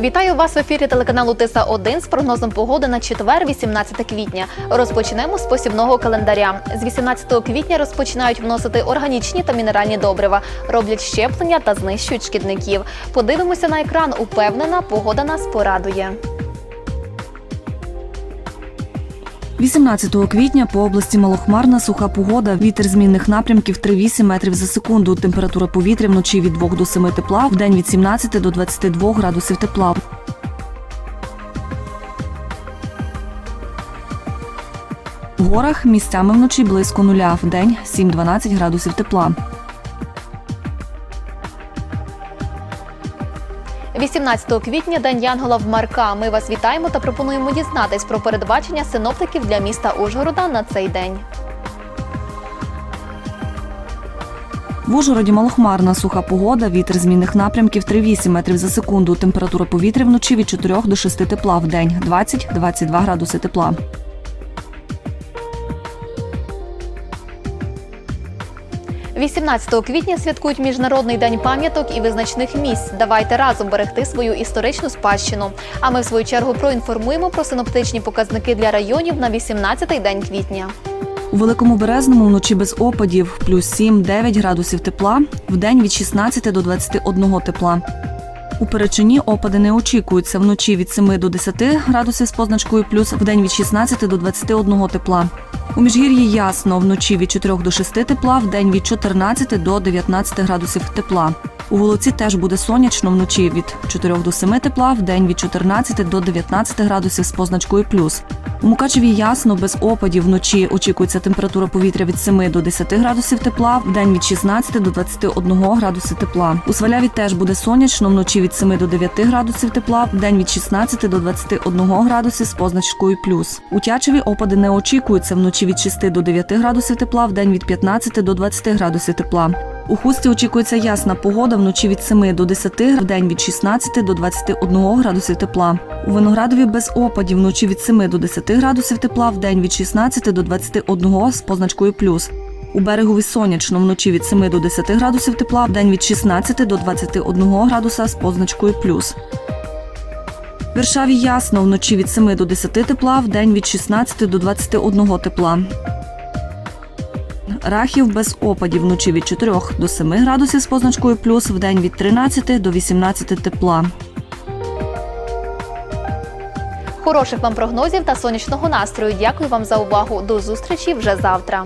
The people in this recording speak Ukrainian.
Вітаю вас в ефірі телеканалу Тиса 1 з прогнозом погоди на четвер, 18 квітня. Розпочнемо з посівного календаря. З 18 квітня розпочинають вносити органічні та мінеральні добрива, роблять щеплення та знищують шкідників. Подивимося на екран. Упевнена, погода нас порадує. 18 квітня по області малохмарна суха погода. Вітер змінних напрямків 3-8 метрів за секунду. Температура повітря вночі від 2 до 7 тепла, в день від 17 до 22 градусів тепла. В горах місцями вночі близько нуля, в день 7-12 градусів тепла. 18 квітня день Янгола в Марка. Ми вас вітаємо та пропонуємо дізнатись про передбачення синоптиків для міста Ужгорода на цей день. В Ужгороді малохмарна суха погода, вітер змінних напрямків 3-8 метрів за секунду. Температура повітря вночі від 4 до 6 тепла, в день 20-22 градуси тепла. – 18 квітня святкують Міжнародний день пам'яток і визначних місць. Давайте разом берегти свою історичну спадщину. А ми в свою чергу проінформуємо про синоптичні показники для районів на 18-й день квітня. У Великому Березному вночі без опадів, плюс 7-9 градусів тепла, в день від 16 до 21 тепла. У Перечині опади не очікуються вночі від 7 до 10 градусів з позначкою плюс, в день від 16 до 21 тепла. У Міжгір'ї ясно, вночі від 4 до 6 тепла, в день від 14 до 19 градусів тепла. У Волоці теж буде сонячно вночі від 4 до 7 тепла, в день від 14 до 19 градусів з позначкою плюс. У Мукачеві ясно, без опадів вночі очікується температура повітря від 7 до 10 градусів тепла, в день від 16 до 21 градуси тепла. У Сваляві теж буде сонячно, вночі від 7 до 9 градусів тепла, в день від 16 до 21 градусів з позначкою плюс. У Тячеві опади не очікуються вночі від 6 до 9 градусів тепла, в день від 15 до 20 градусів тепла. У хусті очікується ясна погода вночі від 7 до 10, в день від 16 до 21 градусів тепла. У Виноградові без опадів вночі від 7 до 10 градусів тепла, в день від 16 до 21 з позначкою плюс. У берегові сонячно вночі від 7 до 10 градусів тепла, в день від 16 до 21 градуса з позначкою плюс. В Варшаві ясно вночі від 7 до 10 тепла, в день від 16 до 21 тепла. Рахів без опадів вночі від 4 до 7 градусів з позначкою плюс, в день від 13 до 18 тепла. Хороших вам прогнозів та сонячного настрою. Дякую вам за увагу. До зустрічі вже завтра.